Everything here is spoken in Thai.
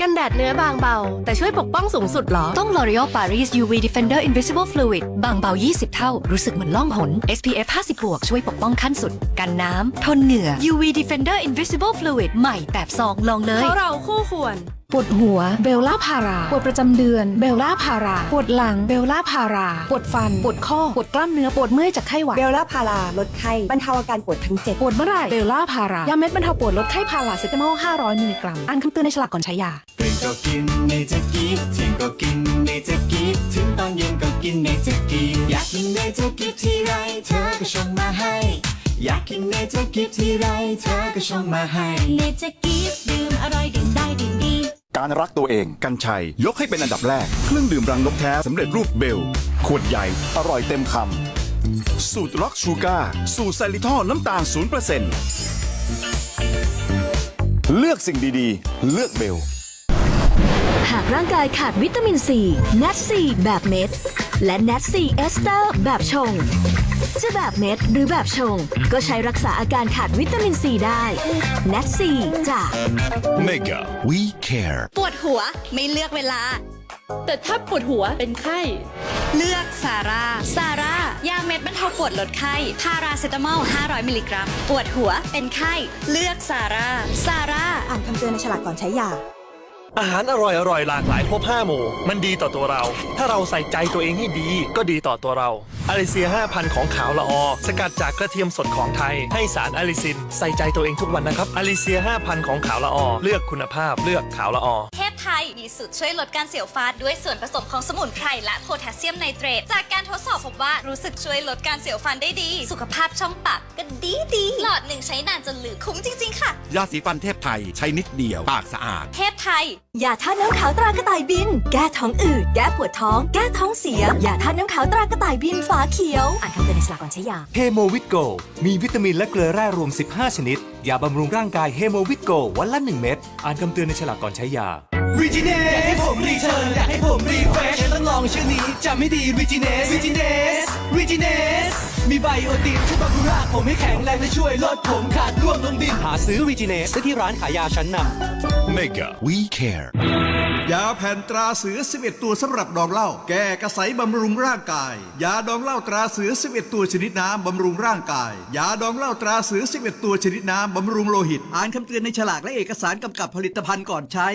กันแดดเนื้อบางเบา แต่ช่วยปกป้องสูงสุดเหรอ ต้อง L'Oreal Paris UV Defender Invisible Fluid บางเบา 20 เท่า รู้สึกเหมือนล่องหน SPF 50บวกช่วยปกป้องขั้นสุด กันน้ำ ทนเหงื่อ UV Defender Invisible Fluid ใหม่แบบซองลองเลยเพราะเราคู่ควรปวดหัวเบลล่าพารา ปวดประจำเดือนเบลล่าพารา ปวดหลังเบลล่าพารา ปวดฟัน ปวดข้อ ปวดกล้ามเนื้อ ปวดเมื่อยจากไข้หวัด เบลล่าพาราลดไข้บรรเทาอาการปวดทั้งเจ็ดปวดเมื่อไหร่เบลล่าพารายาเม็ดบรรเทาปวดลดไข้พาราเซตามอล500มิลลิกรัมอ่านคำเตือนในฉลากก่อนใช้ยา ตื่นก็กินเนเจอร์กีฟเที่ยงก็กินเนเจอร์กีฟถึงตอนเย็นก็กินเนเจอร์กีฟอยากกินเนเจอร์กีฟที่ไรเธอก็ชงมาให้ อยากกินเนเจอร์กีฟที่ไรเธอก็ชงมาให้ เนเจอร์กีฟดื่มอร่อยดื่มได้ดื่มดีการรักตัวเอง กันชัย ยกให้เป็นอันดับแรก เครื่องดื่มรังนกแท้สำเร็จรูปเบล ขวดใหญ่ อร่อยเต็มคำ สูตรล็อกชูการ์สูตรไซริทอลน้ำตาล0%เลือกสิ่งดีๆ เลือกเบล หากร่างกายขาดวิตามินซีเน t ซีแบบเม็ด และเน t ซีเอสเตอร์แบบชง จะแบบเม็ดหรือแบบชง ก็ใช้รักษาอาการขาดวิตามินซีได้เน t ซีจาก Mega We Care ปวดหัวไม่เลือกเวลา แต่ถ้าปวดหัวเป็นไข้ เลือกซาร่าซาร่ายาเม็ดบรรเทาปวดลดไข้พาราเซตามอล 500 มิลลิกรัม ปวดหัวเป็นไข้ เลือกซาร่าซาร่าอ่านคำเตือนในฉลากก่อนใช้ยา อาหารอร่อยอร่อยหลากหลายครบ5หมู่ มันดีต่อตัวเรา ถ้าเราใส่ใจตัวเองให้ดีก็ดีต่อตัวเราอาริเซีย 5,000 ของขาวละออ สกัดจากกระเทียมสดของไทย ให้สารอาลิซิน ใส่ใจตัวเองทุกวันนะครับอาริเซีย 5,000 ของขาวละออ เลือกคุณภาพเลือกขาวละออ เทพไทยมีสูตรช่วยลดการเสียวฟาดด้วยส่วนผสมของสมุนไพรและโพแทสเซียมไนเตรตจากการทดสอบพบว่ารู้สึกช่วยลดการเสียวฟันได้ดี สุขภาพช่องปากก็ ช้นานจนเหลือคุ้มจริง ๆ ค่ะ ยาสีฟันเทพไทยใช้นิดเดียว ปากสะอาด เทพไทย ยาท่าตุน้ำขาวตรากระต่ายบิน แก้ท้องอืด แก้ปวดท้อง แก้ท้องเสีย ยาท่าตุน้ำขาวตรากระต่ายบินฝาเขียว อ่านคำเตือนในฉลากก่อนใช้ยา เฮโมวิตโก มีวิตามินและเกลือแร่รวม 15 ชนิด ยาบำรุงร่างกายเฮโมวิตโกวันละ 1 เม็ด อ่านคำเตือนในฉลากก่อนใช้ยา วิจิเนสอยากให้ผมรีเทิร์นอยากให้ผมรีเฟรชต้องลองชื่อนี้จำไม่ดีวิจิเนสวิจิเนสวิจิเนส มีไบโอตินช่วยบำรุงรากผมให้แข็งแรงและช่วยลดผมขาดร่วงลงดิน หาซื้อวิจิเนสได้ที่ร้านขายยาชั้นนำ Mega We Care ยาแผ่นตราเสือ 11 ตัวสำหรับดองเหล้าแก้กระสายบำรุงร่างกาย ยาดองเหล้าตราเสือ 11 ตัวชนิดน้ำบำรุงร่างกาย ยาดองเหล้าตราเสือ 11 ตัวชนิดน้ำบำรุงโลหิต อ่านคำเตือนในฉลากและเอกสารกำกับผลิตภัณฑ์ก่อนใช้